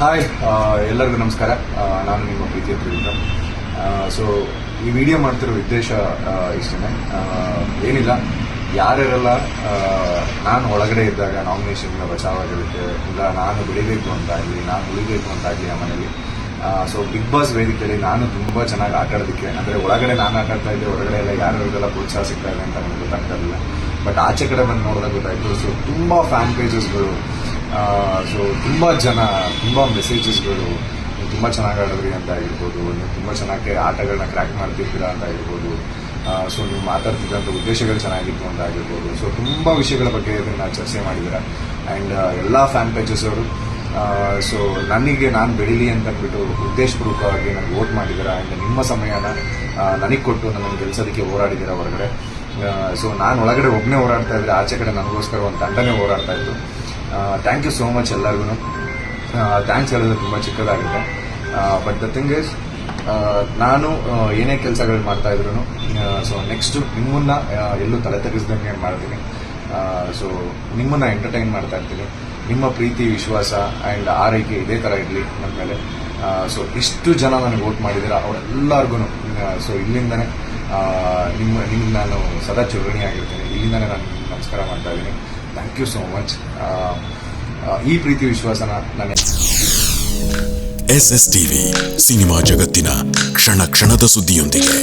Hi ಎಲ್ಲರಿಗೂ ನಮಸ್ಕಾರ. ನಾನು ನಿಮ್ಮ ಪ್ರೀತಿಯ ತ್ರಿವಿಕ್ರಮ್ ಸೊ ಈ ವಿಡಿಯೋ ಮಾಡ್ತಿರೋ ಉದ್ದೇಶ ಇಷ್ಟೇ ಏನಿಲ್ಲ. ಯಾರ್ಯಾರಲ್ಲ ನಾನು ಒಳಗಡೆ ಇದ್ದಾಗ ನಾಮಿನೇಷನ್ ಬಚಾವಾಗಿರುತ್ತೆ ಇಲ್ಲ ನಾನು ಬೆಳಿಬೇಕು ಅಂತಾಗಲಿ ನಾನು ಉಳಿಬೇಕು ಅಂತಾಗಲಿ ಆ ಮನೇಲಿ ಸೊ ಬಿಗ್ ಬಾಸ್ ವೇದಿಕೆಯಲ್ಲಿ ನಾನು ತುಂಬ ಚೆನ್ನಾಗಿ ಆಟ ಆಡೋದಕ್ಕೆ ಅಂದರೆ ಒಳಗಡೆ ನಾನು ಆಟ ಇದ್ದೆ, ಹೊರಗಡೆ ಎಲ್ಲ ಯಾರ್ಯಾರಿಗೆಲ್ಲ ಪ್ರೋತ್ಸಾಹ ಸಿಗ್ತಾ ಇದೆ ಅಂತ ನನಗೆ ಗೊತ್ತಾಗ್ತಾ ಇರಲಿಲ್ಲ. ಬಟ್ ಆಚೆ ಕಡೆ ಬಂದು ನೋಡಿದಾಗ ಗೊತ್ತಾಯಿತು ಸೊ ತುಂಬ ಫ್ಯಾನ್ ಪೇಜಸ್ಗಳು ಸೊ ತುಂಬ ಜನ, ತುಂಬ ಮೆಸೇಜಸ್ಗಳು ನೀವು ತುಂಬ ಚೆನ್ನಾಗಿ ಆಡಿದ್ರಿ ಅಂತ ಆಗಿರ್ಬೋದು ನೀವು ತುಂಬ ಚೆನ್ನಾಗಿ ಆಟಗಳನ್ನ ಕ್ರ್ಯಾಕ್ ಮಾಡ್ತಿರ್ತೀರಾ ಅಂತ ಆಗಿರ್ಬೋದು ಸೊ ನೀವು ಮಾತಾಡ್ತಿದ್ದಂಥ ಉದ್ದೇಶಗಳು ಚೆನ್ನಾಗಿತ್ತು ಅಂತ ಆಗಿರ್ಬೋದು ಸೊ ತುಂಬ ವಿಷಯಗಳ ಬಗ್ಗೆ ಇದನ್ನು ಚರ್ಚೆ ಮಾಡಿದ್ದೀರಾ. ಆ್ಯಂಡ್ ಎಲ್ಲ ಫ್ಯಾನ್ ಪೇಜಸ್ ಅವರು ಸೊ ನನಗೆ ನಾನು ಬೆಳೀಲಿ ಅಂತ ಅಂದ್ಬಿಟ್ಟು ಉದ್ದೇಶಪೂರ್ವಕವಾಗಿ ನನಗೆ ವೋಟ್ ಮಾಡಿದ್ದೀರಾ. ಆ್ಯಂಡ್ ನಿಮ್ಮ ಸಮಯನ ನನಗೆ ಕೊಟ್ಟು ನನ್ನನ್ನು ಗೆಲ್ಸೋದಕ್ಕೆ ಹೋರಾಡಿದ್ದೀರಾ ಹೊರಗಡೆ. ಸೊ ನಾನು ಒಳಗಡೆ ಒಬ್ಬನೇ ಹೋರಾಡ್ತಾ ಇದ್ದರೆ ಆಚೆ ಕಡೆ ನನಗೋಸ್ಕರ ಒಂದು ತಂಡನೇ ಹೋರಾಡ್ತಾ ಇತ್ತು. ಥ್ಯಾಂಕ್ ಯು ಸೋ ಮಚ್ ಎಲ್ಲರಿಗೂ. ಥ್ಯಾಂಕ್ಸ್ ಹೇಳೋದು ತುಂಬ ಚಿಕ್ಕದಾಗುತ್ತೆ. ಬಟ್ ದ ಥಿಂಗ್ ಇಸ್ ನಾನು ಏನೇ ಕೆಲಸಗಳು ಮಾಡ್ತಾ ಇದ್ರು ಸೊ ನೆಕ್ಸ್ಟು ನಿಮ್ಮನ್ನ ಎಲ್ಲೂ ತಲೆ ತೆಗೆಸ್ದಂಗೆ ಮಾಡ್ತೀನಿ. ಸೊ ನಿಮ್ಮನ್ನ ಎಂಟರ್ಟೈನ್ ಮಾಡ್ತಾ ಇರ್ತೀನಿ. ನಿಮ್ಮ ಪ್ರೀತಿ, ವಿಶ್ವಾಸ ಆ್ಯಂಡ್ ಆರೈಕೆ ಇದೇ ಥರ ಇರಲಿ ನನ್ನ ಮೇಲೆ. ಸೊ ಇಷ್ಟು ಜನ ನನಗೆ ವೋಟ್ ಮಾಡಿದ್ದೀರಾ ಅವರೆಲ್ಲರಿಗೂ ಸೊ ಇಲ್ಲಿಂದನೇ ನಿಮ್ಮ ನಿಮ್ಗೆ ನಾನು ಸದಾ ಚಿರಋಣಿ ಆಗಿರ್ತೀನಿ ಇಲ್ಲಿಂದನೇ ನಾನು ನಮಸ್ಕಾರ ಮಾಡ್ತಾ ಇದ್ದೀನಿ. ಥ್ಯಾಂಕ್ ಯು ಸೋ ಮಚ್ ಈ ಪ್ರೀತಿ ವಿಶ್ವಾಸನ ನನಗೆ ಎಸ್ ಎಸ್ ಟಿವಿ ಸಿನಿಮಾ ಜಗತ್ತಿನ ಕ್ಷಣ ಕ್ಷಣದ ಸುದ್ದಿಯೊಂದಿಗೆ.